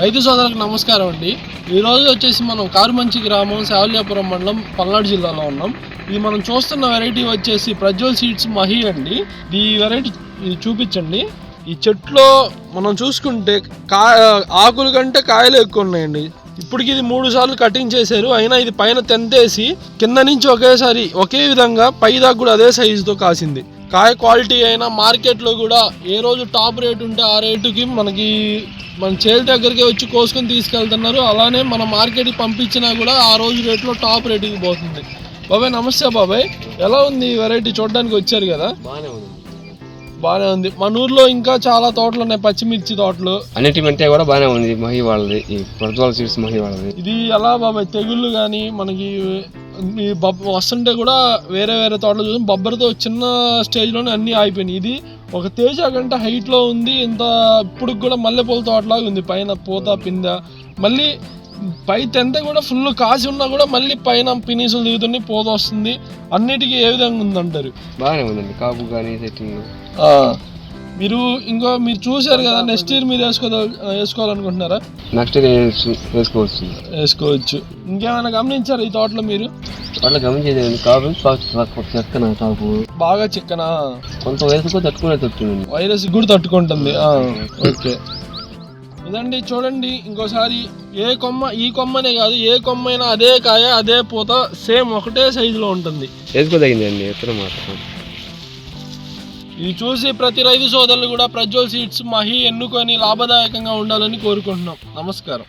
రైతు సోదరులకు నమస్కారం అండి. ఈ రోజు వచ్చేసి మనం కారుమంచి గ్రామం శావల్యాపురం మండలం పల్నాడు జిల్లాలో ఉన్నాం. ఇది మనం చూస్తున్న వెరైటీ వచ్చేసి ప్రజ్వల్ సీడ్స్ మహి అండి. ఈ వెరైటీ ఇది చూపించండి. ఈ చెట్లో మనం చూసుకుంటే కా ఆకుల కంటే కాయలు ఎక్కువ ఉన్నాయండి. ఇప్పటికి ఇది మూడు సార్లు కటింగ్ చేశారు. అయినా ఇది పైన తెంతేసి కింద నుంచి ఒకేసారి ఒకే విధంగా పై దాకా కూడా అదే సైజుతో కాసింది. కాయ క్వాలిటీ అయినా మార్కెట్లో కూడా ఏ రోజు టాప్ రేట్ ఉంటే ఆ రేటుకి మనకి మన చేతి దగ్గరికి వచ్చి కోసుకొని తీసుకెళ్తున్నారు. అలానే మన మార్కెట్కి పంపించినా కూడా ఆ రోజు రేట్లో టాప్ రేటుకి పోతుంది. బాబాయ్ నమస్తే బాబాయ్. ఎలా ఉంది ఈ వెరైటీ చూడడానికి వచ్చారు కదా? బాగానే ఉంది. బాగానే ఉంది. మన ఊర్లో ఇంకా చాలా తోటలు ఉన్నాయి. పచ్చిమిర్చి తోటలు. అన్నిటికంటే కూడా బాగానే ఉంది మహి వాళ్ళది ఈ ప్రజ్వల్ సీడ్స్ మహి వాళ్ళది. ఇది ఎలా బాబాయ్ తెగుళ్ళు కానీ మనకి బొబ్బ వస్తుంటే కూడా వేరే వేరే తోటలు చూసి. బొబ్బరితో చిన్న స్టేజ్లోనే అన్నీ ఆగిపోయినాయి. ఇది ఒక తేజ కంటే హైట్లో ఉంది. ఇంత ఇప్పుడు కూడా మల్లెపూల తోటలాగా ఉంది. పైన పూత పింద. మళ్ళీ పై తెంత కూడా ఫుల్ కాసి ఉన్నా కూడా మళ్ళీ పైన పినీసులు దిగుతున్నాయి పూత వస్తుంది. అన్నిటికీ ఏ విధంగా ఉందంటారు? బాగానే ఉందండి. కాపు కానీ సెట్టింగ్. మీరు ఇంకో మీరు చూశారు కదా నెక్స్ట్ ఇయర్ మీరు వేసుకో వేసుకోవాలనుకుంటున్నారా? నెక్స్ట్ వేసుకోవచ్చు. వేసుకోవచ్చు. ఇంకేమైనా గమనించారు ఈ తోటలో మీరు? వాళ్ళ గమనించేది కాపు చెక్కన కాపు? బాగా చిక్కనా? కొంత వయసుకు తట్టుకునే తట్టుకుంది వైరస్ కూడా తట్టుకుంటుంది. ఓకే. ఇదండి చూడండి ఇంకోసారి ఏ కొమ్మ ఈ కొమ్మనే కాదు ఏ కొమ్మ అయినా అదే కాయ అదే పూత సేమ్ ఒకటే సైజులో ఉంటుంది. వేసుకోదగిందండి మాత్రం. ఇది చూసి ప్రతి రైతు సోదరులు కూడా ప్రజ్వల్ సీడ్స్ మహి ఎన్నుకొని లాభదాయకంగా ఉండాలని కోరుకుంటున్నాం. నమస్కారం.